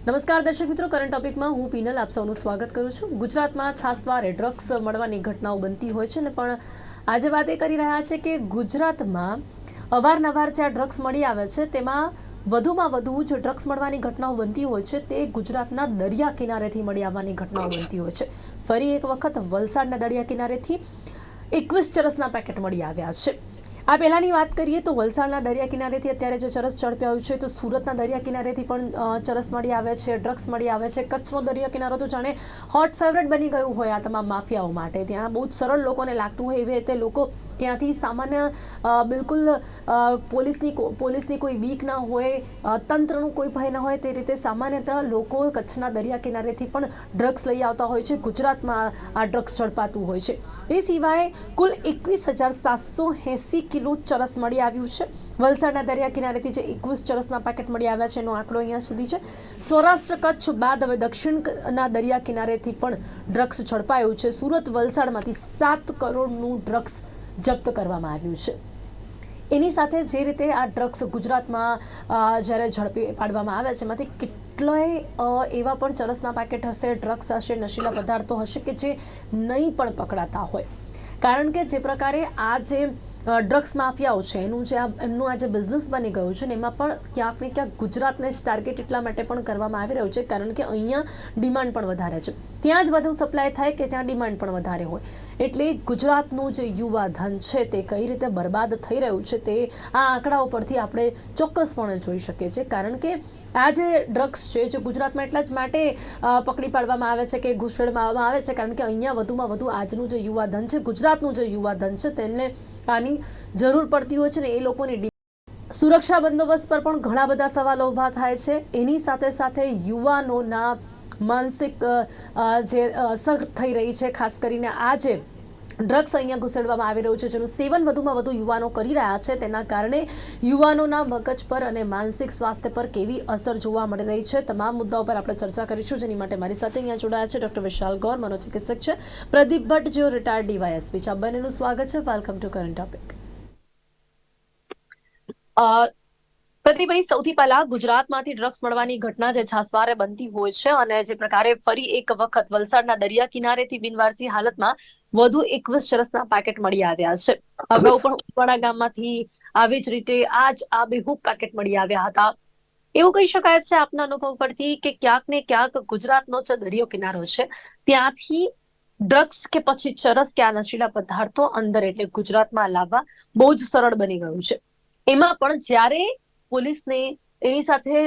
નમસ્કાર દર્શક મિત્રો કરંટ ટોપિકમાં હું પીનલ આપ સૌનું સ્વાગત કરું છું. ગુજરાતમાં છાસવારે ડ્રગ્સ મળવાની ઘટનાઓ બનતી હોય છે ને પણ આજે વાત એ કરી રહ્યા છે કે ગુજરાતમાં અવારનવાર જે આ ડ્રગ્સ મળી આવે છે, તેમાં વધુમાં વધુ જે ડ્રગ્સ મળવાની ઘટનાઓ બનતી હોય છે, તે ગુજરાતના દરિયા કિનારેથી મળી આવવાની ઘટનાઓ બનતી હોય છે. ફરી એક વખત વલસાડના દરિયા કિનારેથી એકવીસ ચરસના પેકેટ મળી આવ્યા છે. આ પહેલાંની વાત કરીએ તો વલસાડના દરિયા કિનારેથી અત્યારે જે ચરસ ઝડપાયું છે, તો સુરતના દરિયા કિનારેથી પણ ચરસ મળી આવે છે, ડ્રગ્સ મળી આવે છે. કચ્છનો દરિયા કિનારો તો જાણે હોટ ફેવરેટ બની ગયું હોય આ તમામ માફિયાઓ માટે. ત્યાં બહુ જ સરળ લોકોને લાગતું હોય એવી રીતે લોકો ત્યાંથી સામાન્ય બિલકુલ પોલીસની પોલીસની કોઈ બીક ના હોય તંત્રનું કોઈ ભય ના હોય તે રીતે સામાન્યતઃ લોકો કચ્છના દરિયા કિનારેથી પણ ડ્રગ્સ લઈ આવતા હોય છે. ગુજરાતમાં આ ડ્રગ્સ ઝડપાતું હોય છે. એ સિવાય કુલ એકવીસ હજાર સાતસો એંસી કિલો ચરસ મળી આવ્યું છે. વલસાડના દરિયા કિનારેથી જે એકવીસ ચરસના પેકેટ મળી આવ્યા છે એનો આંકડો અહીંયા સુધી છે. સૌરાષ્ટ્ર કચ્છ બાદ હવે દક્ષિણના દરિયા કિનારેથી પણ ડ્રગ્સ ઝડપાયું છે. સુરત, વલસાડમાંથી સાત કરોડનું ડ્રગ્સ જપ્ત કરવામાં આવ્યું છે. એની સાથે જે રીતે આ ડ્રગ્સ ગુજરાતમાં જ્યારે ઝડપી પાડવામાં આવે છે, એમાંથી કેટલાય એવા પણ ચરસના પેકેટ હશે ડ્રગ્સ હશે, નશીલા પદાર્થો હશે કે જે નહીં પણ પકડાતા હોય. કારણ કે જે પ્રકારે આ જે ડ્રગ્સ માફિયાઓ છે. એનું જે આ, એમનું આ જે બિઝનેસ બની ગયું છે ને, એમાં પણ ક્યાંક ને ક્યાંક ગુજરાતને જ ટાર્ગેટ એટલા માટે પણ કરવામાં આવી રહ્યું છે, કારણ કે અહીંયા ડિમાન્ડ પણ વધારે છે. ત્યાં જ વધુ સપ્લાય થાય કે જ્યાં ડિમાન્ડ પણ વધારે હોય. એટલે ગુજરાતનું જે યુવા ધન છે તે કઈ રીતે બરબાદ થઈ રહ્યું છે તે આ આંકડાઓ પરથી આપણે ચોક્કસપણે જોઈ શકીએ છીએ. કારણ કે આ જે ડ્રગ્સ છે, જે ગુજરાતમાં એટલા જ માટે પકડી પાડવામાં આવે છે કે ઘૂસેડવામાં આવે છે, કારણ કે અહીંયા વધુમાં વધુ આજનું જે યુવા ધન છે, ગુજરાતનું જે યુવા ધન છે તેને આની જરૂર પડતી હોય છે ને એ લોકોની સુરક્ષા બંદોબસ્ત પર પણ ઘણા બધા સવાલો ઊભા થાય છે. એની સાથે સાથે યુવાનોના માનસિક જે અસર થઈ રહી છે, ખાસ કરીને આ જે ડ્રગ્સ અહીંયા ઘુસેડવામાં આવી રહ્યું છે, જેનું સેવન વધુમાં વધુ યુવાનો કરી રહ્યા છે. તેના કારણે યુવાનોના મગજ પર અને માનસિક સ્વાસ્થ્ય પર કેવી અસર જોવા મળી રહી છે? તમામ મુદ્દાઓ પર આપણે ચર્ચા કરીશું. જેની માટે મારી સાથે અહીંયા જોડાયા છે ડોક્ટર વિશાલ ગૌર, મનોચિકિત્સક છે. પ્રદીપ ભટ્ટ, જેઓ રિટાયર્ડ ડીવાયએસપી છે. બંનેનું સ્વાગત છે. Welcome to current topic Pradeepbhai સૌથી પહેલા ગુજરાતમાંથી ડ્રગ્સ મળવાની ઘટના જે છાસવારે બનતી હોય છે અને જે પ્રકારે ફરી એક વખત વલસાડના દરિયા કિનારેથી બિનવારસી હાલતમાં વધુ એકવીસ ચરસના પેકેટ મળી આવ્યા છે. અગાઉ પણ ઉપાડા ગામમાંથી આવી જ રીતે આજ આ બેહૂબ પેકેટ મળી આવ્યા હતા. એવું કહી શકાય છે આપના અનુભવ પરથી કે ક્યાંક ને ક્યાંક ગુજરાતનો જે દરિયો કિનારો છે. ત્યાંથી ડ્રગ્સ કે પછી ચરસ કે આ નશીલા પદાર્થો અંદર એટલે ગુજરાતમાં લાવવા બહુ જ સરળ બની ગયું છે. એમાં પણ જ્યારે પોલીસને એની સાથે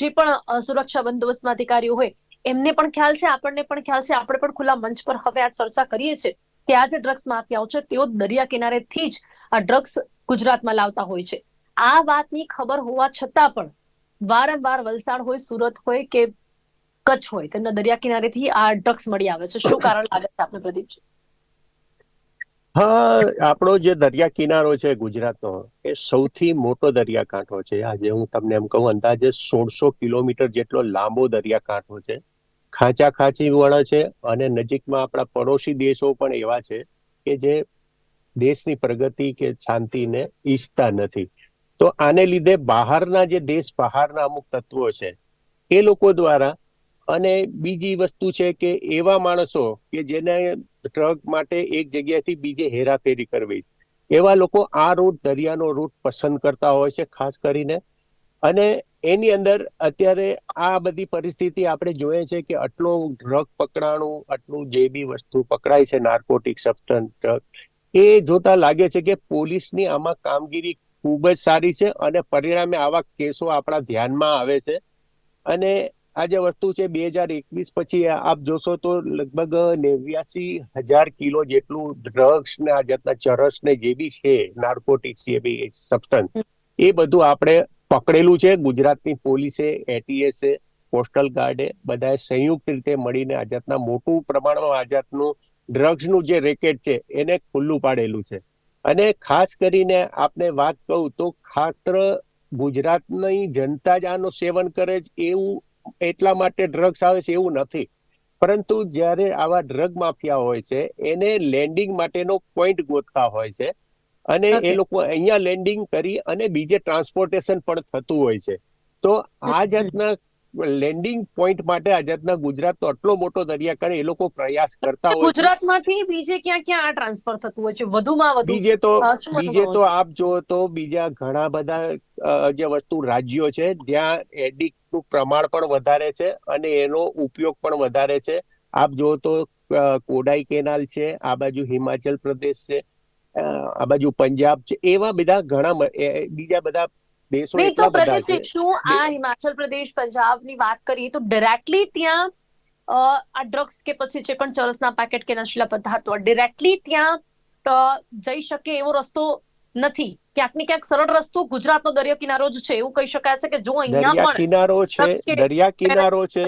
જે પણ સુરક્ષા બંદોબસ્તમાં અધિકારીઓ હોય, એમને પણ ખ્યાલ છે, આપણને પણ ખ્યાલ છે, આપણે પણ ખુલ્લા મંચ પર હવે આ ચર્ચા કરીએ છીએ આ જે ડ્રગ્સ માફિયાઓ છે, તેઓ દરિયા કિનારેથી જ આ ડ્રગ્સ ગુજરાતમાં લાવતા હોય છે. આ વાતની ખબર હોવા છતાં પણ વારંવાર વલસાડ હોય, સુરત હોય કે કચ્છ હોય, તેમના દરિયા કિનારેથી આ ડ્રગ્સ મળી આવે છે. શું કારણ લાગે છે આપને પ્રદીપજી? હા, આપણો જે દરિયા કિનારો છે ગુજરાતનો, એ સૌથી મોટો દરિયાકાંઠો છે. આજે હું તમને એમ કહું, અંદાજે સોળસો કિલોમીટર જેટલો લાંબો દરિયાકાંઠો છે. ખાંચા ખાંચી વળે છે અને નજીકમાં આપણા પડોશી દેશો પણ એવા છે કે જે દેશની પ્રગતિ કે શાંતિને ઈચ્છતા નથી. તો આને લીધે બહારના જે દેશ, બહારના અમુક તત્વો છે, એ લોકો દ્વારા અને બીજી વસ્તુ છે કે એવા માણસો કે જેને ટ્રક માટે એક જગ્યાએથી બીજે હેરાફેરી કરવી. એવા લોકો આ રૂટ દરિયાનો રૂટ પસંદ કરતા હોય છે, ખાસ કરીને. અને એની અંદર અત્યારે આ બધી પરિસ્થિતિ આપણે જોઈએ છે કે આટલો ડ્રગ પકડાણું, આટલું જે બી વસ્તુ પકડાય છે નાર્કોટિક સબસ્ટન્સ ડ્રગ એ જોતા લાગે છે કે પોલીસની આમાં કામગીરી ખૂબ જ સારી છે અને પરિણામે આવા કેસો આપણા ધ્યાનમાં આવે છે. અને આ જે વસ્તુ છે બે હજાર એકવીસ પછી આપ જોશો તો લગભગ નેવ્યાસી હજાર કિલો જેટલું ડ્રગ્સ ને આ જાતના ચરસ ને જે બી છે નાર્કોટિક્સ જે બી સબસ્ટન્સ એ બધું આપણે પકડેલું છે. ગુજરાતની પોલીસે એટીએસે કોસ્ટલ ગાર્ડે બધાએ સંયુક્ત રીતે મળીને આ જાતના મોટું પ્રમાણમાં આ જાતનું ડ્રગ્સનું જે રેકેટ છે, એને ખુલ્લું પાડેલું છે. અને ખાસ કરીને આપને વાત કહું તો ખાત્ર ગુજરાતની જનતા જ આનું સેવન કરે છે એવું એટલા માટે ડ્રગ્સ આવે છે એવું નથી. પરંતુ જ્યારે આવા ડ્રગ માફિયા હોય છે એને લેન્ડિંગ માટેનો પોઈન્ટ ગોતતા હોય છે. અને એ લોકો અહીંયા લેન્ડિંગ કરી અને બીજે ટ્રાન્સપોર્ટેશન પણ થતું હોય છે. તો આ. જાતના લેન્ડિંગ પોઈન્ટ માટે આ જાતના ગુજરાતનો આટલો મોટો દરિયાકાંઠ એ લોકો પ્રયાસ કરતા હોય છે. ગુજરાતમાંથી બીજે ક્યાં ક્યાં આ ટ્રાન્સફર થતું હોય છે? વધુમાં વધુ બીજે તો બીજે તો આપ જો તો બીજા ઘણા બધા જે વસ્તુ રાજ્યો છે ત્યાં એડિક્ટનું પ્રમાણ પણ વધારે છે અને એનો ઉપયોગ પણ વધારે છે. આપ જો તો કોડાઈ કેનાલ છે આ બાજુ હિમાચલ પ્રદેશ છે આ બાજુ પંજાબ છે એવા બધા ઘણા બીજા બધા દેશો એટલા બધા છે. શું આ હિમાચલ પ્રદેશ પંજાબની વાત કરીએ તો ડિરેક્ટલી ત્યાં આ ડ્રગ્સ કે પછી જે પણ ચરસના પેકેટ કે નશીલા પદાર્થો ડિરેક્ટલી ત્યાં જઈ શકે એવો રસ્તો નથી. ક્યાંક ને ક્યાંક સરળ રસ્તો ગુજરાતનો દરિયો કિનારો જ છે એવું કહી શકાય છે કે જો અહીંયા પણ કિનારો છે દરિયા કિનારો છે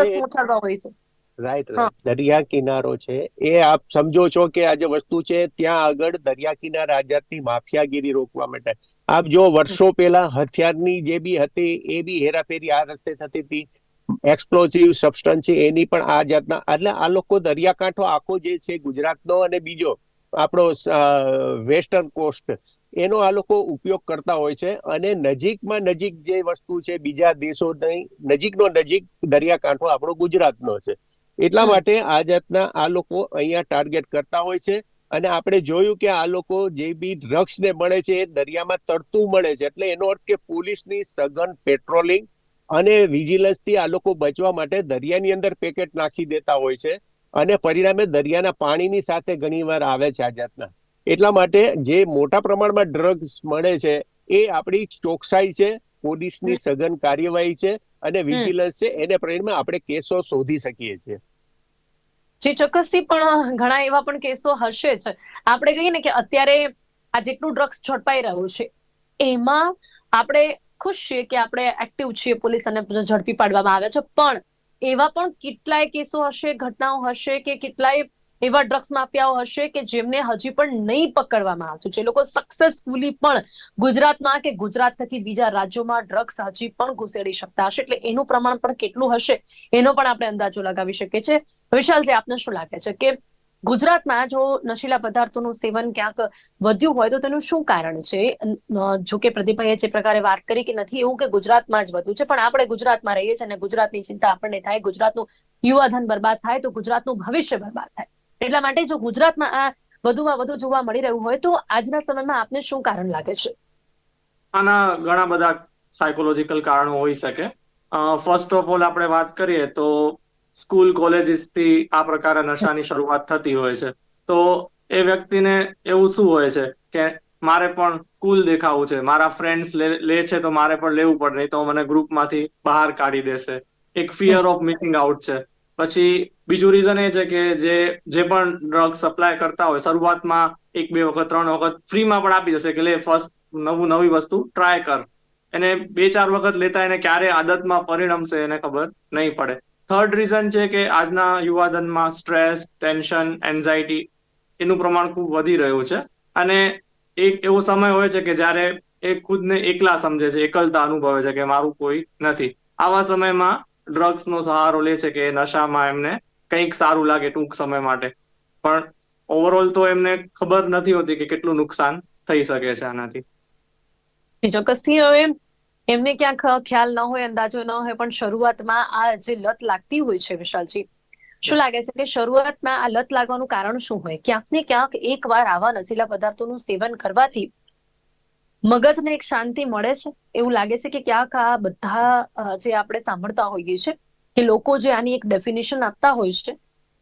રાઈટ રાઈટ દરિયા કિનારો છે. એ આપ સમજો છો કે આ જે વસ્તુ છે ત્યાં આગળ દરિયા કિનારા આઝાદની માફિયાગીરી રોકવા માટે. આપ જો વર્ષો પહેલા હથિયારની જે બી હતી એ બી હેરાફેરી આ રસ્તે થતી હતી. એક્સપ્લોઝિવ સબસ્ટન્સ છે એની પણ આ જાતના. એટલે આ લોકો દરિયાકાંઠો આખો જે છે ગુજરાતનો અને બીજો આપણો વેસ્ટર્ન કોસ્ટ એનો આ લોકો ઉપયોગ કરતા હોય છે. અને નજીકમાં નજીક જે વસ્તુ છે બીજા દેશો નહીં નજીકનો નજીક દરિયાકાંઠો આપણો ગુજરાતનો છે. એટલા માટે આ જાતના આ લોકો અહીંયા ટાર્ગેટ કરતા હોય છે. અને આપણે જોયું કે આ લોકો જે બી ડ્રગ્સ ને મળે છે એ દરિયામાં તરતું મળે છે. એટલે એનો અર્થ કે પોલીસની સઘન પેટ્રોલિંગ અને વિજિલન્સથી આ લોકો બચવા માટે દરિયાની અંદર પેકેટ નાખી દેતા હોય છે. અને પરિણામે દરિયાના પાણીની સાથે ઘણીવાર આવે છે આ જાતના. એટલા માટે જે મોટા પ્રમાણમાં ડ્રગ્સ મળે છે એ આપણી ચોકસાઈ છે પોલીસની સઘન કાર્યવાહી છે અને વિજિલન્સ છે. એને પરિણામે આપણે કેસો શોધી શકીએ છીએ. જે ચોક્કસથી પણ ઘણા એવા પણ કેસો હશે જ. આપણે કહીએ ને કે અત્યારે આ જેટલું ડ્રગ્સ ઝડપાઈ રહ્યું છે, એમાં આપણે ખુશ છીએ કે આપણે એક્ટિવ છીએ પોલીસ અને ઝડપી પાડવામાં આવે છે. પણ એવા પણ કેટલાય કેસો હશે, ઘટનાઓ હશે કે કેટલાય એવા ડ્રગ્સ માફિયાઓ હશે કે જેમને હજી પણ નહીં પકડવામાં આવતું. જે લોકો સક્સેસફુલી પણ ગુજરાતમાં કે ગુજરાત થકી બીજા રાજ્યોમાં ડ્રગ્સ હજી પણ ઘુસેડી શકતા હશે. એટલે એનું પ્રમાણ પણ કેટલું હશે, એનો પણ આપણે અંદાજો લગાવી શકીએ છીએ. વિશાલજી આપને શું લાગે છે કે ગુજરાતમાં જો નશીલા પદાર્થોનું સેવન ક્યાંક વધ્યું હોય તો તેનું શું કારણ છે? જો કે પ્રદીપભાઈએ જે પ્રકારે વાત કરી કે નથી એવું કે ગુજરાતમાં જ વધ્યું છે, પણ આપણે ગુજરાતમાં રહીએ છીએ અને ગુજરાતની ચિંતા આપણને થાય, ગુજરાતનું યુવાધન બરબાદ થાય તો ગુજરાતનું ભવિષ્ય બરબાદ થાય. એટલા માટે જો ગુજરાતમાં આ વધુમાં વધુ જોવા મળી રહ્યું હોય તો આજના સમયમાં આપને શું કારણ લાગે છે? આના ઘણા બધા સાયકોલોજીકલ કારણો હોઈ શકે. ફર્સ્ટ ઓફ ઓલ આપણે વાત કરીએ તો સ્કૂલ કોલેજીસથી આ પ્રકારે નશાની શરૂઆત થતી હોય છે. તો એ વ્યક્તિને એવું શું હોય છે કે મારે પણ કુલ દેખાવું છે, મારા ફ્રેન્ડ્સ લે છે તો મારે પણ લેવું પડે, નહીં તો મને ગ્રુપમાંથી બહાર કાઢી દેશે. એક ફિયર ઓફ મિસિંગ આઉટ છે. પછી બીજું રીઝન એ છે કે જે જે પણ ડ્રગ સપ્લાય કરતા હોય, શરૂઆતમાં એક, બે વખત, ત્રણ વખત ફ્રીમાં પણ આપી જશે કે લે ફર્સ્ટ નવું, નવી વસ્તુ ટ્રાય કર. એને બે, ચાર વખત લેતા એને ક્યારે આદતમાં પરિણમશે એને ખબર નહીં પડે. થર્ડ રીઝન છે કે આજના યુવાધનમાં સ્ટ્રેસ ટેન્શન એન્ઝાયટી એનું પ્રમાણ ખૂબ વધી રહ્યું છે. અને એક એવો સમય હોય છે કે જ્યારે એ ખુદને એકલા સમજે છે, એકલતા અનુભવે છે કે મારું કોઈ નથી. આવા સમયમાં ડ્રગ્સનો સહારો લે છે કે નશામાં એમને કંઈક સારું લાગે ટૂંક સમય માટે. પણ ઓવરઓલ તો એમને ખબર નથી હોતી કે કેટલું નુકસાન થઈ શકે છે આનાથી. ચોક્કસથી હવે એમને ક્યાંક ખ્યાલ ન હોય, અંદાજો ન હોય, પણ શરૂઆતમાં આ જે લત લાગતી હોય છે વિશાલજી, શું લાગે છે કે શરૂઆતમાં આ લત લાગવાનું કારણ શું હોય? ક્યાંક ને ક્યાંક એકવાર આવા નશીલા પદાર્થોનું સેવન કરવાથી મગજને એક શાંતિ મળે છે? એવું લાગે છે કે ક્યાંક આ બધા જે આપણે સાંભળતા હોઈએ છે, કે લોકો જે આની એક ડેફિનેશન આપતા હોય છે,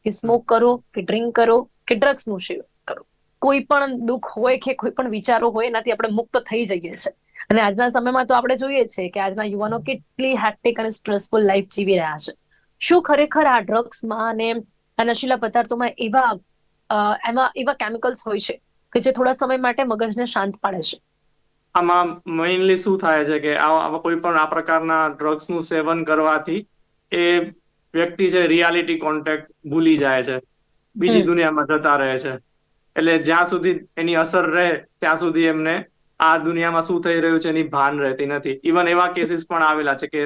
કે સ્મોક કરો, કે ડ્રિંક કરો, કે ડ્રગ્સનું સેવન કરો. કોઈ પણ દુઃખ હોય કે કોઈ પણ વિચારો હોય, એનાથી આપણે મુક્ત થઈ જઈએ છીએ અને આજના સમયમાં તો આપણે જોઈએ છે કે આજના યુવાનો કેટલી હેક્ટિક અને સ્ટ્રેસફુલ લાઈફ જીવી રહ્યા છે. શું ખરેખર આ ડ્રગ્સમાં અને આ નશીલા પદાર્થોમાં એવા એમાં એવા કેમિકલ્સ હોય છે, કે જે થોડા સમય માટે મગજને શાંત પાડે છે? આમાં મેઇનલી શું થાય છે કે આવા કોઈ પણ આ પ્રકારના ડ્રગ્સનું સેવન કરવાથી એ વ્યક્તિ છે રિયાલિટી કોન્ટેક્ટ ભૂલી જાય છે. બીજી દુનિયામાં જતા રહે છે. એટલે જ્યાં સુધી એની અસર રહે ત્યાં સુધી એમને આ દુનિયામાં શું થઈ રહ્યું છે એની ભાન રહેતી નથી. ઇવન એવા કેસીસ પણ આવેલા છે કે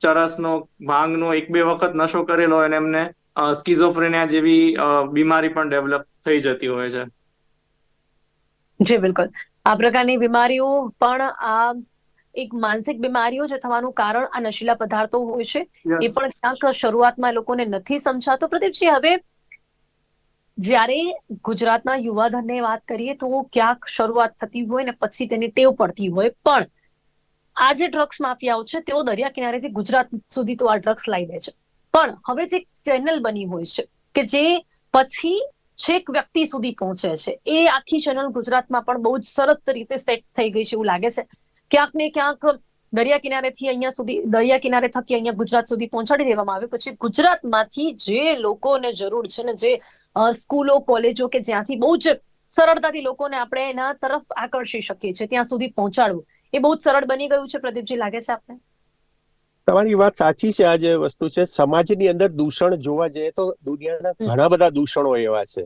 ચરસનો ભાંગનો એક બે વખત નશો કરેલો હોય અને એમને સ્કિઝોફ્રેનિયા જેવી બીમારી પણ ડેવલપ થઈ જતી હોય છે. જી બિલકુલ. આ પ્રકારની બીમારીઓ પણ આ એક માનસિક બીમારીઓ જે થવાનું કારણ આ નશીલા પદાર્થો હોય છે એ પણ ક્યાંક શરૂઆતમાં લોકોને નથી સમજાતો. પ્રદીપજી હવે જ્યારે ગુજરાતના યુવાધનને વાત કરીએ તો ક્યાંક શરૂઆત થતી હોય ને પછી તેની ટેવ પડતી હોય. પણ આ જે ડ્રગ્સ માફિયાઓ છે તેઓ દરિયા કિનારેથી ગુજરાત સુધી તો આ ડ્રગ્સ લાવી દે છે. પણ હવે જે ચેનલ બની હોય છે કે જે પછી છેક વ્યક્તિ સુધી પહોંચે છે. એ આખી ચેનલ ગુજરાતમાં પણ બહુ જ સરસ રીતે સેટ થઈ ગઈ છે એવું લાગે છે. ક્યાંક ને ક્યાંક દરિયા કિનારેથી અહીંયા સુધી, દરિયા કિનારે થકી અહીંયા ગુજરાત સુધી પહોંચાડી દેવામાં આવે. પછી ગુજરાતમાંથી જે લોકોને જરૂર છે ને જે સ્કૂલો, કોલેજો કે જ્યાંથી બહુ જ સરળતાથી લોકોને આપણે એના તરફ આકર્ષી શકીએ છીએ, ત્યાં સુધી પહોંચાડવું. એ બહુ જ સરળ બની ગયું છે, પ્રદીપજી, લાગે છે આપને? તમારી વાત સાચી છે આ જે વસ્તુ છે સમાજની અંદર દૂષણ જોવા જઈએ તો દુનિયાના ઘણા બધા દૂષણો એવા છે.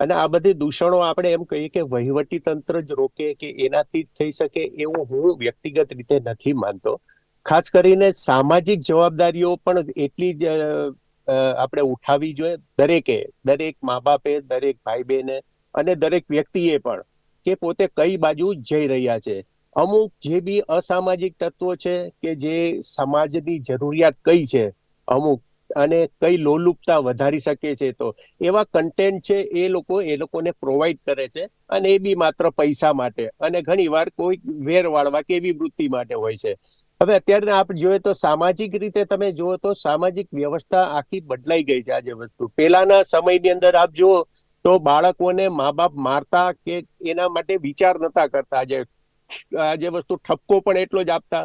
અને આ બધી દૂષણો આપણે એમ કહીએ કે વહીવટી તંત્ર જ રોકે કે એનાથી જ થઈ શકે એવું હું વ્યક્તિગત રીતે નથી માનતો. ખાસ કરીને સામાજિક જવાબદારીઓ પણ એટલી જ આપણે ઉઠાવી જોઈએ દરેકે. દરેક મા બાપે દરેક ભાઈ બહેને અને દરેક વ્યક્તિએ પણ કે પોતે કઈ બાજુ જઈ રહ્યા છે. અમુક જે બી અસામાજિક તત્વો છે કે જે સમાજની જરૂરિયાત કઈ છે અમુક અને કઈ લોલુપતા વધારી શકે છે તો એવા કન્ટેન્ટ છે એ લોકો એ લોકોને પ્રોવાઈડ કરે છે અને એ બી માત્ર પૈસા માટે અને ઘણી વાર કોઈ વેર વાળવા કે એવી વૃત્તિ માટે હોય છે. હવે અત્યારે આપણે જોઈએ તો સામાજિક રીતે તમે જુઓ તો સામાજિક વ્યવસ્થા આખી બદલાઈ ગઈ છે આજે વસ્તુ. પહેલાના સમયની અંદર આપ જુઓ તો બાળકોને મા બાપ મારતા કે એના માટે વિચાર નતા કરતા આજે જે વસ્તુ ઠપકો પણ એટલો જ આપતા,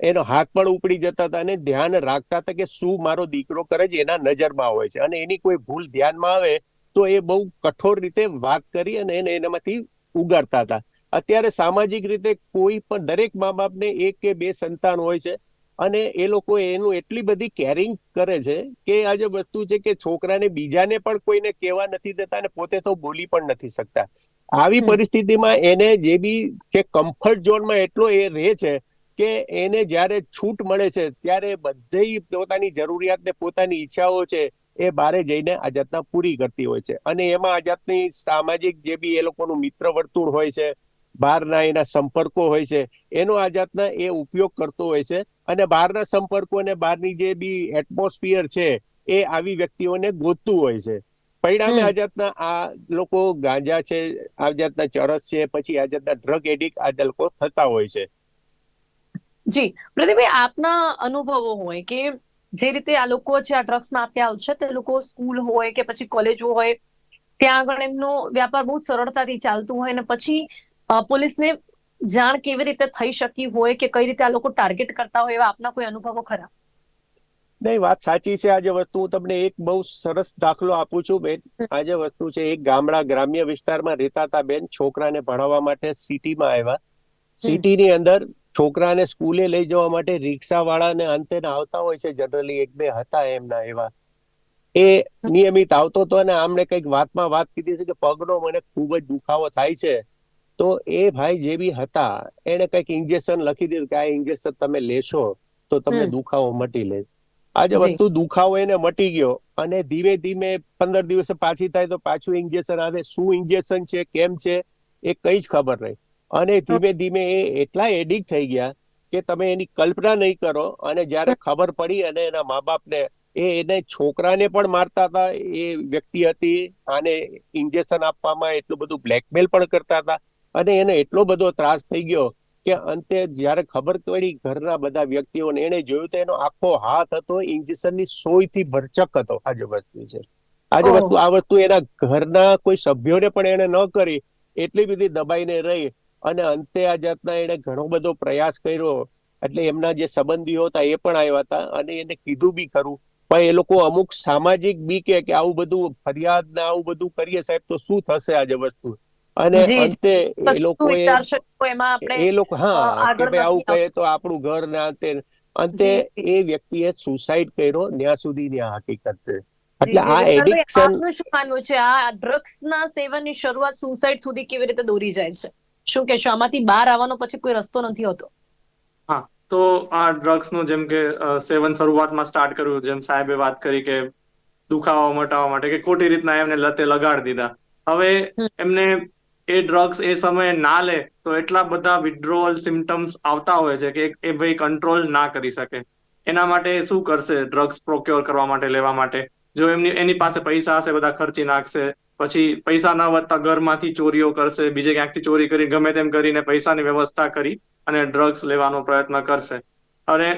એનો હાથ પણ ઉપડી જતા હતા અને ધ્યાન રાખતા હતા કે શું મારો દીકરો કરે છે, એના નજરમાં હોય છે. અને એની કોઈ ભૂલ ધ્યાનમાં આવે તો એ બહુ કઠોર રીતે વાત કરી અને એને એનામાંથી ઉગાડતા હતા. અત્યારે સામાજિક રીતે કોઈ પણ દરેક મા બાપને એક કે બે સંતાન હોય છે અને એ લોકો એનું એટલી બધી કેરિંગ કરે છે કે આ જે વસ્તુ છે કે છોકરાને બીજાને પણ કોઈને કહેવા નથી દેતા અને પોતે તો બોલી પણ નથી શકતા. આવી પરિસ્થિતિમાં એને જે બી જે કમ્ફર્ટ ઝોનમાં એટલો એ રહે છે કે એને જ્યારે છૂટ મળે છે ત્યારે બધી પોતાની જરૂરિયાત ને પોતાની ઈચ્છાઓ છે એ બારે જઈને આ જાતના પૂરી કરતી હોય છે. અને એમાં આ જાતની સામાજિક જે બી એ લોકોનું મિત્ર વર્તુળ હોય છે બહારના એના સંપર્કો હોય છે એનો આ જાતના એ ઉપયોગ કરતો હોય છે. અને બહારના સંપર્કો અને બહારની જે બી એટમોસ્ફિયર છે એ આવી વ્યક્તિઓને ગોતતું હોય છે. પરિણામે આ જાતના આ લોકો ગાંજા છે આ જાતના ચરસ છે પછી આ જાતના ડ્રગ એડિક્ટ આ લોકો થતા હોય છે. જી. પ્રદીપભાઈ આપના અનુભવો હોય કે જે રીતે આ લોકો છે આ ડ્રગ્સ આપ્યા છે તે લોકો સ્કૂલ હોય કે પછી કોલેજો હોય ત્યાં આગળ એમનો વ્યાપાર બહુ સરળતાથી ચાલતું હોય અને પછી પોલીસને જાણ કેવી રીતે થઈ શકી હોય કે કઈ રીતે આ લોકો ટાર્ગેટ કરતા હોય એવા આપના કોઈ અનુભવો ખરા? નહીં વાત સાચી છે. આજે વસ્તુ હું તમને એક બહુ સરસ દાખલો આપું છું બેન. આજે વસ્તુ છે એક ગામડા ગ્રામ્ય વિસ્તારમાં રહેતા હતા બેન. છોકરાને ભણાવવા માટે સિટીમાં આવ્યા. સિટીની અંદર છોકરાને સ્કૂલે લઈ જવા માટે રિક્ષા વાળાને અંતે આવતા હોય છે જનરલી એક બે હતા એમના એવા. એ નિયમિત આવતો હતો અને આમને કંઈક વાતમાં વાત કીધી છે કે પગનો મને ખૂબ જ દુખાવો થાય છે. તો એ ભાઈ જે બી હતા એને કંઈક ઇન્જેક્શન લખી દીધું કે આ ઇન્જેક્શન તમે લેશો તો તમને. દુખાવો મટી લે. આજે. વસ્તુ દુખાવો એને મટી ગયો અને ધીમે ધીમે પંદર દિવસે પાછી થાય તો પાછું ઇન્જેક્શન આવે. શું ઇન્જેક્શન છે કેમ છે એ કઈ જ ખબર નહીં. અને ધીમે ધીમે એ એટલા એડિક્ટ થઈ ગયા કે તમે એની કલ્પના નહીં કરો અને જ્યારે ખબર પડી અને એના મા બાપને એ એને છોકરાને પણ મારતા હતા એ વ્યક્તિ હતી આને ઇન્જેક્શન આપવામાં એટલું બધું બ્લેકમેલ પણ કરતા હતા અને એને એટલો બધો ત્રાસ થઈ ગયો કે અંતે જ્યારે ખબર પડી ઘરના બધા વ્યક્તિઓને એને જોયું તો એનો આખો હાથ હતો ઇન્જેક્શનની સોયથી ભરચક હતો આ જે વસ્તુ છે આ જે વસ્તુ આ વસ્તુ એના ઘરના કોઈ સભ્યોને પણ એને ન કરી એટલી બધી દબાઈને રહી અને અંતે આ જાતના એને ઘણો બધો પ્રયાસ કર્યો. એટલે એમના જે સંબંધીઓ હતા એ પણ આવ્યા હતા અને એને કીધું બી ખરું. પણ એ લોકો અમુક સામાજિક બી કે કે આવું બધું ફરિયાદ ને આવું બધું કરીએ સાહેબ તો શું થશે આજે વસ્તુ? અને. અંતે એ આપણે એ લોકો હા કે ભાઈ આવું કહે તો આપણું ઘર ના તે અંતે એ વ્યક્તિએ સુસાઇડ કર્યો ત્યાં સુધીની આ હકીકત છે. એટલે આ એડિક્શન શું માનવું છે? આ ડ્રગ્સના સેવનની શરૂઆત સુસાઇડ સુધી કેવી રીતે દોરી જાય છે? શું કહેશો? આમાંથી બહાર આવવાનો પછી કોઈ રસ્તો નથી હોતો? હા તો આ ડ્રગ્સનું જેમ કે સેવન શરૂઆતમાં સ્ટાર્ટ કર્યું જેમ સાહેબે વાત કરી કે દુખાવો મટાવવા માટે કે ખોટી રીતના એમને લતે લગાડી દીધા. હવે એમને એ ડ્રગ્સ એ સમયે ના લે, તો એટલા બધા વિડ્રોવલ સિમ્ટમ્સ આવતા હોય છે કે એ ભાઈ કંટ્રોલ ના કરી શકે. એના માટે શું કરશે? ડ્રગ્સ પ્રોક્યોર કરવા માટે, લેવા માટે? જો એમની, એની પાસે પૈસા હશે, બધા ખર્ચી નાખશે, પછી પૈસા ના વધતા ઘરમાંથી ચોરીઓ કરશે, બીજે ક્યાંકથી ચોરી કરી, ગમે તેમ કરીને પૈસાની વ્યવસ્થા કરી અને ડ્રગ્સ લેવાનો પ્રયત્ન કરશે. અને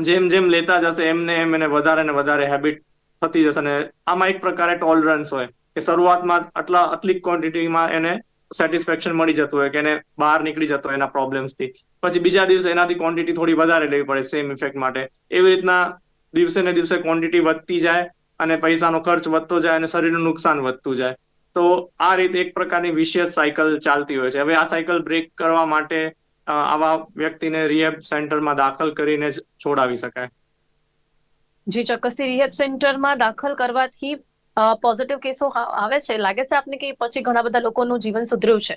જેમ જેમ લેતા જશે, એમને એમ એને વધારે ને વધારે હેબિટ થતી જશે અને આમાં એક પ્રકારે ટોલરન્સ હોય. કે શરૂઆતમાં આટલા, આટલી ક્વોન્ટિટીમાં એને સેટિસ્ફેક્શન મળી જતું હોય કે એને બહાર નીકળી જતો એના પ્રોબ્લેમ્સથી પછી બીજા દિવસે એનાથી ક્વોન્ટિટી થોડી વધારે લેવી પડે સેમ ઇફેક્ટ માટે. એવી રીતના દિવસે ને દિવસે ક્વોન્ટિટી વધતી જાય અને પૈસાનો ખર્ચ વધતો જાય અને શરીરનું નુકસાન વધતું જાય. તો આ રીતે એક પ્રકારની વિશેષ સાયકલ ચાલતી હોય છે. હવે આ સાયકલ બ્રેક કરવા માટે આવા વ્યક્તિને રિહેબ સેન્ટરમાં દાખલ કરીને જ છોડાવી શકાય. જે ચોક્કસથી રિહેબ સેન્ટરમાં દાખલ કરવાથી પોઝિટિવ કેસો આવે છે. લાગે છે આપને કે પછી ઘણા બધા લોકોનું જીવન સુધર્યું છે?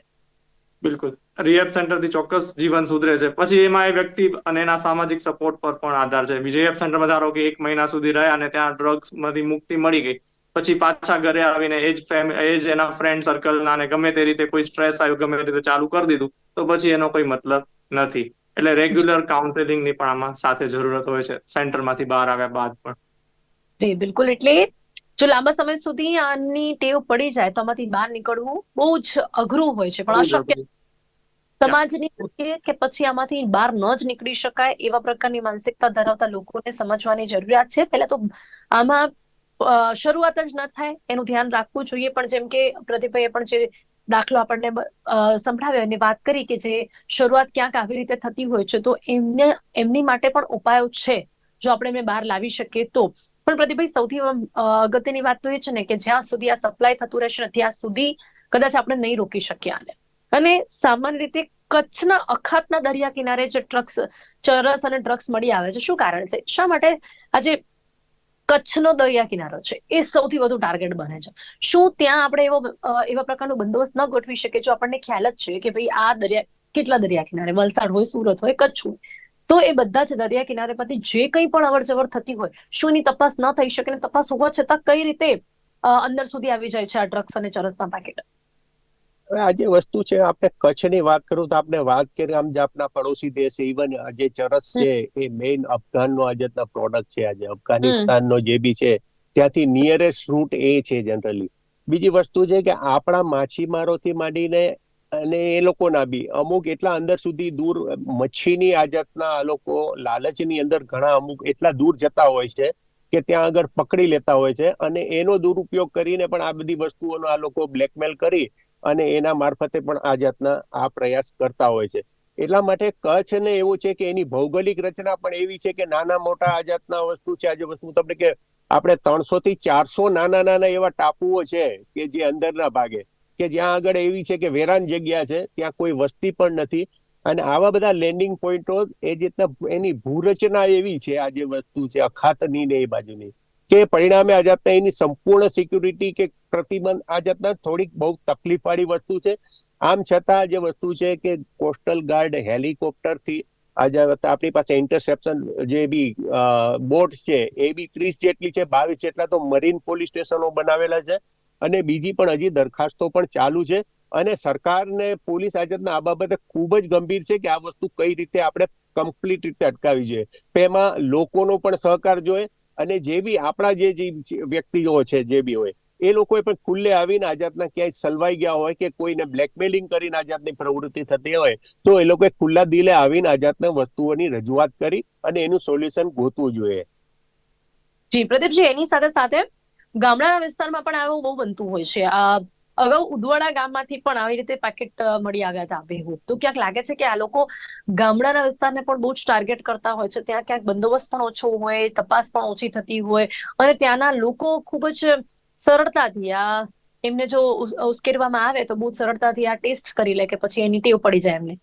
બિલકુલ. રિહેબ સેન્ટરથી ચોક્કસ જીવન સુધરે છે. પછી એમાં એ વ્યક્તિ અને એના સામાજિક સપોર્ટ પર પણ આધાર છે. રિહેબ સેન્ટરમાં ધારો કે એક મહિના સુધી રહ્યા અને ત્યાં ડ્રગ્સમાંથી મુક્તિ મળી ગઈ. પછી પાછા ઘરે આવીને એ જ એ જ એના ફ્રેન્ડ સર્કલના અને ગમે તે રીતે કોઈ સ્ટ્રેસ આવ્યું ગમે તે રીતે ચાલુ કરી દીધું તો પછી એનો કોઈ મતલબ નથી. એટલે રેગ્યુલર કાઉન્સેલિંગની પણ આમાં સાથે જરૂરત હોય છે. સેન્ટરમાંથી બહાર આવ્યા બાદ પણ. બિલકુલ. એટલે જો લાંબા સમય સુધી આની ટેવ પડી જાય તો આમાંથી બહાર નીકળવું બહુ જ અઘરું હોય છે. પણ અશક્ય સમાજની કે પછી આમાંથી બહાર ન જ નીકળી શકાય એવા પ્રકારની માનસિકતા ધરાવતા લોકોને સમજવાની જરૂરિયાત છે. પહેલા તો આમાં શરૂઆત જ ન થાય એનું ધ્યાન રાખવું જોઈએ. પણ જેમ કે પ્રદીપભાઈએ પણ જે દાખલો આપણને સંભળાવ્યો એની વાત કરી કે જે શરૂઆત ક્યાંક આવી રીતે થતી હોય છે તો એમને એમની માટે પણ ઉપાયો છે. જો આપણે એમને બહાર લાવી શકીએ તો. પણ પ્રદીપભાઈ, સૌથી અગત્યની વાત તો એ છે ને કે જ્યાં સુધી આ સપ્લાય થતું રહેશે ત્યાં સુધી કદાચ આપણે નહીં રોકી શકીએ આને. અને સામાન્ય રીતે કચ્છના અખાતના દરિયા કિનારે જે ટ્રક્સ ચરસ અને ડ્રગ્સ મળી આવે છે, શું કારણ છે? શા માટે આજે કચ્છનો દરિયા કિનારો છે, એ સૌથી વધુ ટાર્ગેટ બને છે. શું ત્યાં આપણે એવો એવા પ્રકારનો બંદોબસ્ત ન ગોઠવી શકીએ? જો આપણને ખ્યાલ જ છે કે ભાઈ આ દરિયા, કેટલા દરિયા કિનારે? વલસાડ હોય, સુરત હોય, કચ્છ હોય. તો એ બધા જ દરિયા કિનારે પરથી જે કંઈ પણ અવર જવર થતી હોય શું તપાસ ન થઈ શકે ને તપાસ હોવા છતાં કઈ રીતે અંદર સુધી આવી જાય છે આ ડ્રગ્સ અને ચરસના પેકેટ? હવે વસ્તુ છે, આપણે કચ્છની વાત કરું તો આપણે વાત કરીએ, આમ જે આપણા પડોશી દેશ ઇવન જે ચરસ છે, એ મેઇન અફઘાનનો આજે પ્રોડક્ટ છે આજે. અફઘાનિસ્તાનનો જે બી છે, ત્યાંથી નિયરેસ્ટ રૂટ એ છે જનરલી બીજી વસ્તુ છે કે આપણા માછીમારોથી માંડીને અને એ લોકોના બી. અમુક એટલા અંદર સુધી દૂર, મચ્છીની આ જાતના આ લોકો લાલચની અંદર ઘણા અમુક એટલા દૂર જતા હોય છે કે ત્યાં આગળ પકડી લેતા હોય છે અને એનો દુરુપયોગ કરીને પણ આ બધી વસ્તુઓનો આ લોકો બ્લેકમેલ કરી અને એના મારફતે પણ આ જાતના આ પ્રયાસ કરતા હોય છે. એટલા માટે કચ્છ ને એવું છે કે એની ભૌગોલિક રચના પણ એવી છે કે નાના મોટા આ જાતના વસ્તુ છે. આજે વસ્તુ તમને કે આપણે ત્રણસો થી ચારસો નાના નાના એવા ટાપુઓ છે કે જે અંદરના ભાગે. કે જ્યાં આગળ એવી છે કે વેરાન જગ્યા છે, ત્યાં કોઈ વસ્તી પણ નથી. અને આવા બધા લેન્ડિંગ પોઈન્ટો એ રીતના એની ભૂરચના એવી છે આ જે વસ્તુ છે અખાતની ને એ બાજુની. કે પરિણામે આ જાતના એની સંપૂર્ણ સિક્યુરિટી કે પ્રતિબંધ આ જાતના થોડીક બહુ તકલીફ વાળી વસ્તુ છે. આમ છતાં જે વસ્તુ છે કે કોસ્ટલ ગાર્ડ હેલિકોપ્ટરથી આજે આપણી પાસે ઇન્ટરસેપ્શન જે બી બોટ છે, એ બી ત્રીસ જેટલી છે, બાવીસ જેટલા તો મરીન પોલીસ સ્ટેશનો બનાવેલા છે. અને બીજી પણ હજી દરખાસ્તો પણ ચાલુ છે. અને સરકારને પોલીસ આજતના આ બાબતે ખૂબ જ ગંભીર છે કે આ વસ્તુ કઈ રીતે આપણે કમ્પ્લીટ રીતે અટકાવી જોઈએ. તેમાં લોકોનો પણ સહકાર જોઈએ અને જે બી આપણા જે વ્યક્તિઓ છે, જે બી હોય, એ લોકોએ પણ ખુલ્લે આવીને આઝાદના ક્યાંય સલવાઈ ગયા હોય કે કોઈને બ્લેકમેલિંગ કરીને આઝાદની પ્રવૃત્તિ થતી હોય, તો એ લોકોએ ખુલ્લા દિલે આવીને આઝાદના વસ્તુઓની રજૂઆત કરી અને એનું સોલ્યુશન ગોતવું જોઈએ. જી, પ્રદીપજી, એની સાથે સાથે ગામડાના વિસ્તારમાં પણ આવું બહુ બનતું હોય છે. આ અગાઉ ઉદવાડા ગામમાંથી પણ આવી રીતે પેકેટ મળી આવ્યા હતા બેહૂદ તો ક્યાંક લાગે છે કે આ લોકો ગામડાના વિસ્તારને પણ બહુ જ ટાર્ગેટ કરતા હોય છે. ત્યાં ક્યાંક બંદોબસ્ત પણ ઓછો હોય, તપાસ પણ ઓછી થતી હોય અને ત્યાંના લોકો ખૂબ જ સરળતાથી, આ, એમને જો ઉશ્કેરવામાં આવે તો બહુ સરળતાથી આ ટેસ્ટ કરી લે કે પછી એની ટેવ પડી જાય એમને.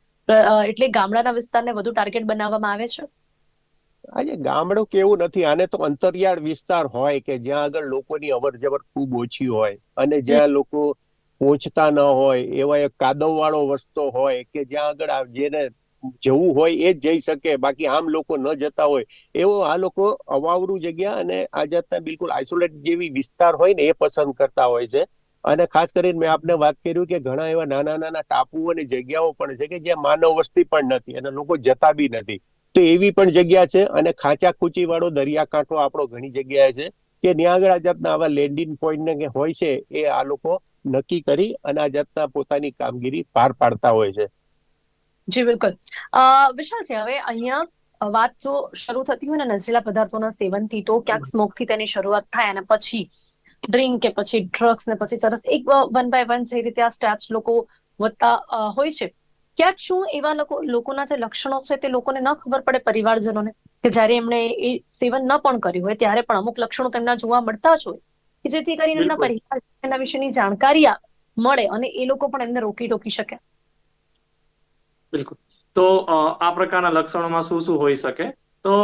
એટલે ગામડાના વિસ્તારને વધુ ટાર્ગેટ બનાવવામાં આવે છે? આજે ગામડું કેવું નથી, આને તો અંતરિયાળ વિસ્તાર હોય કે જ્યાં આગળ લોકોની અવર જવર ખૂબ ઓછી હોય અને જ્યાં લોકો પહોંચતા ન હોય, એવા એક કાદવ વાળો વસ્તો હોય કે જ્યાં આગળ જેને જવું હોય એ જ જઈ શકે, બાકી આમ લોકો ન જતા હોય, એવો આ લોકો અવાવરું જગ્યા અને આ જાતના બિલકુલ આઇસોલેટ જેવી વિસ્તાર હોય ને એ પસંદ કરતા હોય છે. અને ખાસ કરીને મેં આપને વાત કર્યું કે ઘણા એવા નાના નાના ટાપુઓ અને જગ્યાઓ પણ છે કે જ્યાં માનવ વસ્તી પણ નથી અને લોકો જતા બી નથી. તો એવી પણ જગ્યા છે અને ખાંચા ખૂંચી વાળો દરિયાકાંઠો આપણો ઘણી જગ્યાએ છે કે ત્યાં આગળ આ જાતના આવા લેન્ડિંગ પોઈન્ટ ને હોય છે એ આ લોકો નક્કી કરી અને આ જાતના પોતાની કામગીરી પાર પાડતા હોય છે. જી બિલકુલ. અ, વિશાલ છે હવે અહીંયા વાત જો શરૂ થતી હોય ને નશીલા પદાર્થોના સેવનથી તો ક્યાંક સ્મોકથી તેની શરૂઆત થાય અને પછી ડ્રિંક કે પછી ડ્રગ્સ ને પછી ચરસ એક વન બાય વન જે રીતે આ સ્ટેપ્સ લોકો વધતા હોય છે. ક્યાંક શું એવા લોકો લોકોના જે લક્ષણો છે તે લોકોને ન ખબર પડે પરિવારજનોને કે જ્યારે એમણે એ સેવન ન પણ કર્યું હોય ત્યારે પણ અમુક લક્ષણો તેમના જોવા મળતા જ હોય કે જેથી કરીને એમના પરિવાર એના વિશેની જાણકારી મળે અને એ લોકો પણ એમને રોકી ટોકી શકે. બિલકુલ. તો આ પ્રકારના લક્ષણોમાં શું શું હોઈ શકે? તો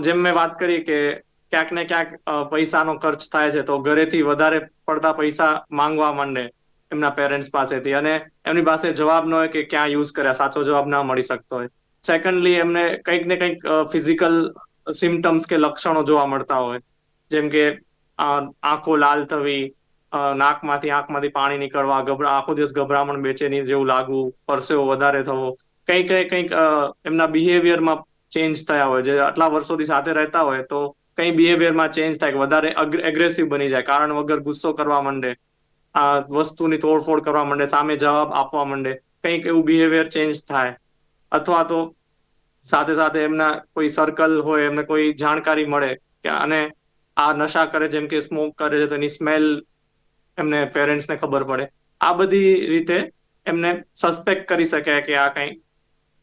જેમ મેં વાત કરી કે ક્યાંક ને ક્યાંક પૈસાનો ખર્ચ થાય છે તો ઘરેથી વધારે પડતા પૈસા માંગવા માંડે. એમના પેરેન્ટ્સ પાસેથી. અને એમની પાસે જવાબ ન હોય કે ક્યાં યુઝ કર્યા, સાચો જવાબ ના મળી શકતો હોય. સેકન્ડલી એમને કંઈક ને કંઈક ફિઝિકલ સિમ્ટમ્સ કે લક્ષણો જોવા મળતા હોય. જેમ કે આંખો લાલ થવી નાકમાંથી આંખમાંથી પાણી નીકળવા, ગભરા, આખો દિવસ ગભરામણ બેચેની જેવું લાગવું, પરસેવો વધારે થવો. કંઈક કંઈક એમના બિહેવિયરમાં ચેન્જ થયા હોય. જે આટલા વર્ષોથી સાથે રહેતા હોય તો કઈ બિહેવિયરમાં ચેન્જ થાય વધારે એગ્રેસિવ બની જાય. કારણ વગર ગુસ્સો કરવા માંડે. આ વસ્તુની તોડફોડ કરવા માંડે, સામે જવાબ આપવા માંડે, કંઈક એવું બિહેવિયર ચેન્જ થાય. અથવા તો સાથે સાથે એમના કોઈ સર્કલ હોય, એમને કોઈ જાણકારી મળે કે અને આ નશા કરે, જેમ કે સ્મોક કરે છે, તેની સ્મેલ એમને પેરેન્ટ્સને ખબર પડે. આ બધી રીતે એમને સસ્પેક્ટ કરી શકે કે આ કંઈ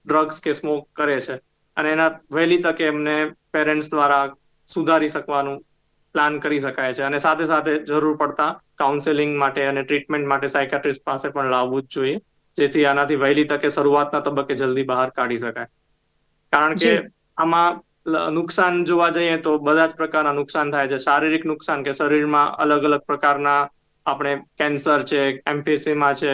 ડ્રગ્સ કે સ્મોક કરે છે. અને એના વહેલી તકે એમને પેરેન્ટ્સ દ્વારા સુધારી શકવાનું પ્લાન કરી શકાય છે. અને સાથે સાથે જરૂર પડતા કાઉન્સેલિંગ માટે અને ટ્રીટમેન્ટ માટે સાયકાટ્રિસ્ટ પાસે પણ લાવવું જ જોઈએ. જેથી આનાથી વહેલી તકે શરૂઆતના તબક્કે જલ્દી બહાર કાઢી શકાય. કારણ કે આમાં નુકસાન જોવા જઈએ તો બધા જ પ્રકારના નુકસાન થાય છે. શારીરિક નુકસાન કે શરીરમાં અલગ અલગ પ્રકારના આપણે કેન્સર છે એમ્ફેસેમા છે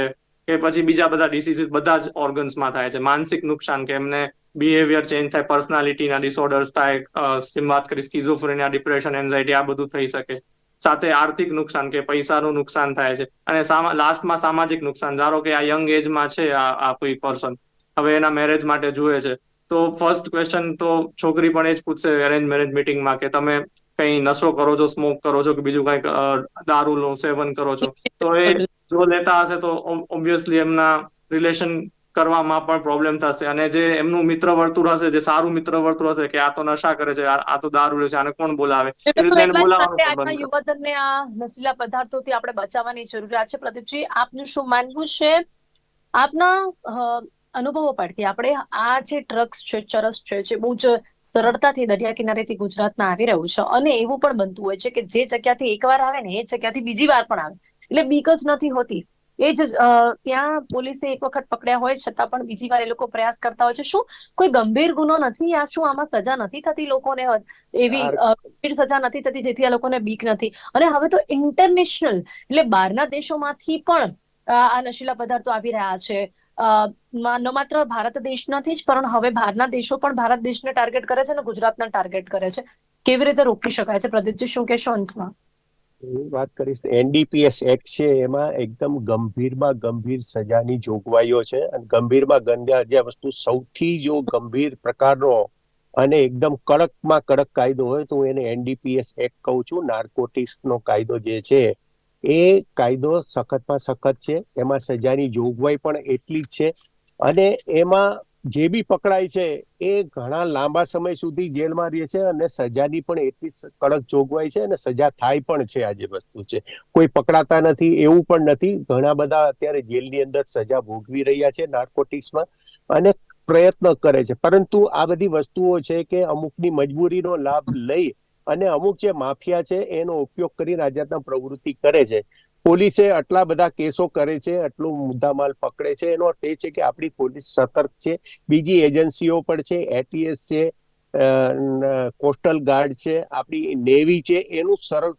કે પછી બીજા બધા ડિસીઝીસ બધા જ ઓર્ગન્સમાં થાય છે. માનસિક નુકસાન કે એમને બિહેવિયર ચેન્જ થાય પર્સનાલિટીના ડિસઓર્ડર્સ થાય વાત કરી સ્કિઝોફ્રેનિયા ડિપ્રેશન એન્ઝાઇટી આ બધું થઈ શકે. સાથે આર્થિક નુકસાન કે પૈસાનું નુકસાન થાય છે. અને લાસ્ટમાં સામાજિક નુકસાન. ધારો કે આ યંગ એજમાં છે આ કોઈ પર્સન હવે એના મેરેજ માટે જુએ છે. તો ફર્સ્ટ ક્વેશ્ચન તો છોકરી પણ એ જ પૂછશે એરેન્જ મેરેજ મિટિંગમાં કે તમે કઈ નશો કરો છો સ્મોક કરો છો કે બીજું કઈ દારૂ દારૂનું સેવન કરો છો? તો એ જો લેતા હશે તો ઓબ્વિયસલી એમના રિલેશન કરવામાં પણ પ્રોબ્લેમ થશે. અને જે એમનું મિત્ર વર્તુળ હશે જે સારું મિત્ર વર્તુળ હશે કે આ તો નશા કરે છે આ તો દારૂ લે છે આને કોણ બોલાવે? આજના બંધ આ નશીલા પદાર્થોથી આપણે બચાવવાની જરૂરિયાત છે. પ્રદીપજી આપનું શું માનવું છે? આપના અનુભવો પરથી આપણે આ જે ડ્રગ્સ છે ચરસ છે જે બહુ જ સરળતાથી દરિયા કિનારેથી ગુજરાતમાં આવી રહ્યું છે અને એવું પણ બનતું હોય છે કે જે જગ્યાથી એકવાર આવે ને એ જગ્યાથી બીજી વાર પણ આવે. એટલે બીક જ નથી હોતી. એ જ ત્યાં પોલીસે એક વખત પકડ્યા હોય છતાં પણ બીજી વાર એ લોકો પ્રયાસ કરતા હોય છે. શું કોઈ ગંભીર ગુનો નથી? આ શું આમાં સજા નથી થતી લોકોને? એવી ગંભીર સજા નથી થતી જેથી આ લોકોને બીક નથી. અને હવે તો ઇન્ટરનેશનલ એટલે બહારના દેશોમાંથી પણ આ નશીલા પદાર્થો આવી રહ્યા છે. ન માત્ર ભારત દેશનાથી જ પણ હવે બહારના દેશો પણ ભારત દેશને ટાર્ગેટ કરે છે અને ગુજરાતને ટાર્ગેટ કરે છે. કેવી રીતે રોકી શકાય છે? પ્રદીપજી શું કહેશો અંતમાં? વાત કરીશ, એનડીપીએસ એક્ટ છે એમાં એકદમ ગંભીરમાં ગંભીર સજાની જોગવાઈઓ છે અને ગંભીરમાં ગંભીર જે વસ્તુ સૌથી જો ગંભીર પ્રકારનો અને એકદમ કડકમાં કડક કાયદો હોય તો હું એને એનડીપીએસ એક્ટ કહું છું. નાર્કોટિક્સનો કાયદો જે છે એ કાયદો સખતમાં સખત છે. એમાં સજાની જોગવાઈ પણ એટલી જ છે અને એમાં જે બી પકડાય છે, એ ઘણા લાંબા સમય સુધી જેલમાં રહે છે અને સજાની પણ એટલી કડક જોગવાઈ છે અને સજા થાય પણ છે આ જે વસ્તુ છે. કોઈ પકડાતા નથી, એવું પણ નથી. ઘણા બધા અત્યારે જેલની અંદર સજા ભોગવી રહ્યા છે નાર્કોટિક્સમાં અને પ્રયત્ન કરે છે. પરંતુ આ બધી વસ્તુઓ છે કે અમુકની મજબૂરીનો લાભ લઈ અને અમુક જે માફિયા છે, એનો ઉપયોગ કરીને આ પ્રવૃત્તિ કરે છે. પોલીસે આટલા બધા કેસો કરે છે આટલું મુદ્દામાલ પકડે છે. એનો અર્થ એ છે કે આપણી પોલીસ સતર્ક છે. બીજી એજન્સીઓ પણ છે એટીએસ છે કોસ્ટલ ગાર્ડ છે આપણી નેવી છે. એનું સરળ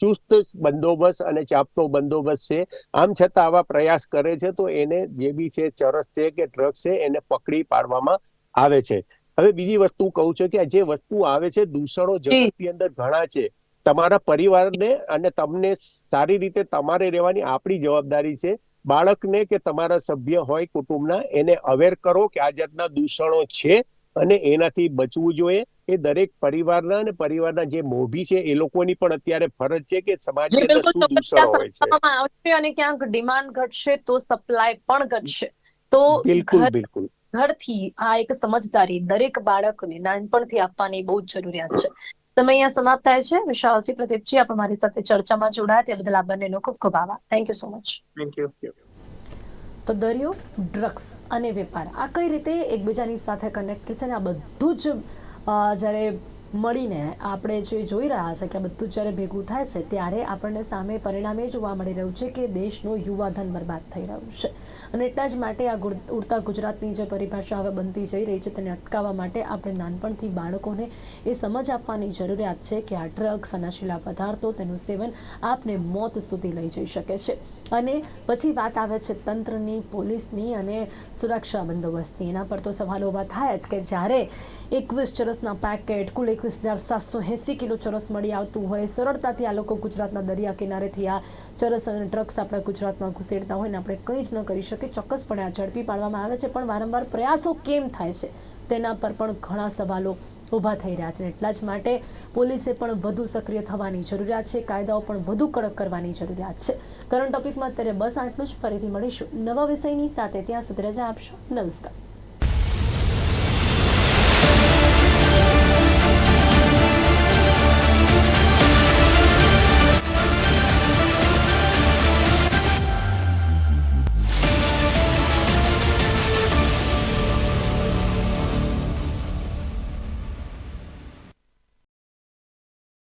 ચુસ્ત બંદોબસ્ત અને ચાપતો બંદોબસ્ત છે. આમ છતાં આવા પ્રયાસ કરે છે તો એને જે બી છે ચરસ છે કે ડ્રગ્સ છે એને પકડી પાડવામાં આવે છે. હવે બીજી વસ્તુ કહું છું કે જે વસ્તુ આવે છે દૂષણો જગતની અંદર ઘણા છે. તમારા પરિવારને અને તમને સારી રીતે તમારે રહેવાની આપણી જવાબદારી છે. બાળકને કે તમારા સભ્ય હોય કુટુંબના એને અવેર કરો કે આ જાતના દૂષણો છે અને એનાથી બચવું જોઈએ. એ દરેક પરિવારના અને પરિવારના જે મોભી છે એ લોકોની પણ અત્યારે ફરજ છે કે સમાજની જી અંદર બિલકુલ શું દૂષણો હોય છે. અને ક્યાંક ડિમાન્ડ ઘટશે તો સપ્લાય પણ ઘટશે. તો બિલકુલ બિલકુલ. ઘરથી આ એક સમજદારી દરેક બાળકને નાનપણથી આપવાની બહુ જ જરૂરિયાત છે. સમય અહીંયા સમાપ્ત થાય છે. વિશાલજી પ્રદીપજી આપ અમારી સાથે ચર્ચામાં જોડાયા. તે બદલ આ બંનેનો ખૂબ ખૂબ આભાર. Thank you so much thank you તો દરિયો ડ્રગ્સ અને વેપાર આ કઈ રીતે એકબીજાની સાથે કનેક્ટેડ છે ને આ બધું જ જ્યારે મળીને આપણે જે જોઈ રહ્યા છે કે આ બધું જ્યારે ભેગું થાય છે ત્યારે આપણને સામે પરિણામે જોવા મળી રહ્યું છે કે દેશનું યુવાધન બરબાદ થઈ રહ્યું છે. અને એટલા જ માટે આ ઉડતા ગુજરાતની જે પરિભાષા હવે બનતી જઈ રહી છે તેને અટકાવવા માટે આપણે નાનપણથી બાળકોને એ સમજ આપવાની જરૂરિયાત છે કે આ ડ્રગ્સ અને નશીલા પદાર્થો તેનું સેવન આપને મોત સુધી લઈ જઈ શકે છે. અને પછી વાત આવે છે તંત્રની, પોલીસની અને સુરક્ષા બંદોબસ્તની. એના પર તો સવાલો ઊભા થાય જ કે જ્યારે એકવીસ ચરસના પેકેટ કુલ એકવીસ હજાર સાતસો એંસી કિલો ચરસ મળી આવતું હોય, સરળતાથી આ લોકો ગુજરાતના દરિયા કિનારેથી આ ચરસ અને ડ્રગ્સ આપણા ગુજરાતમાં ઘુસેડતા હોય ને આપણે કંઈ જ ન કરી શકીએ. ચોક્કસપણે આ ઝડપી પાડવામાં આવે છે, પણ વારંવાર પ્રયાસો કેમ થાય છે? તેના પર પણ ઘણા સવાલો ઊભા થઈ રહ્યા છે. એટલા જ માટે પોલીસે પણ વધુ સક્રિય થવાની જરૂરિયાત છે, કાયદાઓ પણ વધુ કડક કરવાની જરૂરિયાત છે. કરંટ ટોપિકમાં અત્યારે બસ આટલું જ. ફરીથી મળીશું નવા વિષયની સાથે. ત્યાં સુધી રજા આપશો. નમસ્કાર.